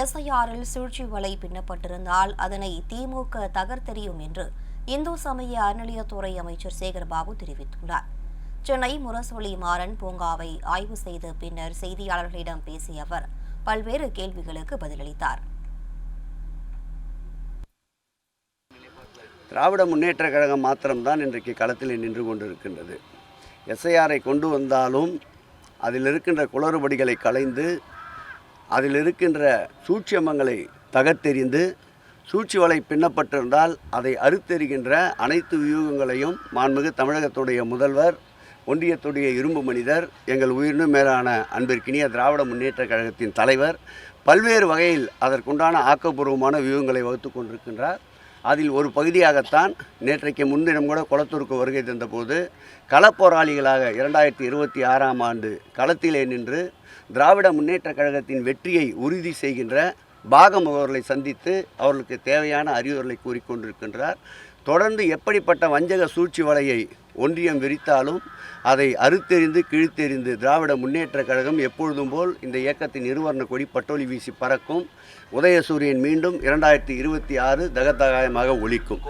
எஸ்ஐஆரில் சூழ்ச்சி வலை பின்னப்பட்டிருந்தால் அதனை திமுக தகர்த்தெறியும் என்று இந்து சமய அறநிலையத்துறை அமைச்சர் சேகர்பாபு தெரிவித்துள்ளார். சென்னை முரசொலி மாறன் பூங்காவை ஆய்வு செய்த பின்னர் செய்தியாளர்களிடம் பேசிய அவர் பல்வேறு கேள்விகளுக்கு பதிலளித்தார். திராவிட முன்னேற்ற கழகம் மாத்திரம்தான் இன்றைக்கு களத்தில் நின்று கொண்டிருக்கின்றது. எஸ்ஐஆரை கொண்டு வந்தாலும் அதில் இருக்கின்ற குளறுபடிகளை களைந்து அதில் இருக்கின்ற சூட்சியமங்களை தகர்த்தெறிந்து சூழ்ச்சி வலை பின்னப்பட்டிருந்தால் அதை அறுத்தெறிகின்ற அனைத்து வியூகங்களையும் மாண்புமிகு தமிழகத்துடைய முதல்வர் ஒன்றியத்துடைய இரும்பு மனிதர் எங்கள் உயிரினும் மேலான அன்பிற்கினிய திராவிட முன்னேற்ற கழகத்தின் தலைவர் பல்வேறு வகையில் அதற்குண்டான ஆக்கப்பூர்வமான வியூகங்களை வகுத்து கொண்டிருக்கின்றார். அதில் ஒரு பகுதியாகத்தான் நேற்றைக்கு முன்தினம் கூட குளத்தூருக்கு வருகை தந்தபோது களப்போராளிகளாக இரண்டாயிரத்தி இருபத்தி ஆறாம் ஆண்டு களத்திலே நின்று திராவிட முன்னேற்ற கழகத்தின் வெற்றியை உறுதி செய்கின்ற பாகம் அவர்களை சந்தித்து அவர்களுக்கு தேவையான அறிவுரைகளை கூறிக்கொண்டிருக்கின்றார். தொடர்ந்து எப்படிப்பட்ட வஞ்சக சூழ்ச்சி வலையை ஒன்றியம் விரித்தாலும் அதை அறுத்தெறிந்து கிழித்தெறிந்து திராவிட முன்னேற்ற கழகம் எப்பொழுதும் போல் இந்த இயக்கத்தின் இருவர்ண கொடி பட்டோலி வீசி பறக்கும். உதயசூரியன் மீண்டும் இரண்டாயிரத்தி இருபத்தி ஆறு தகதகாயமாக ஒலிக்கும்.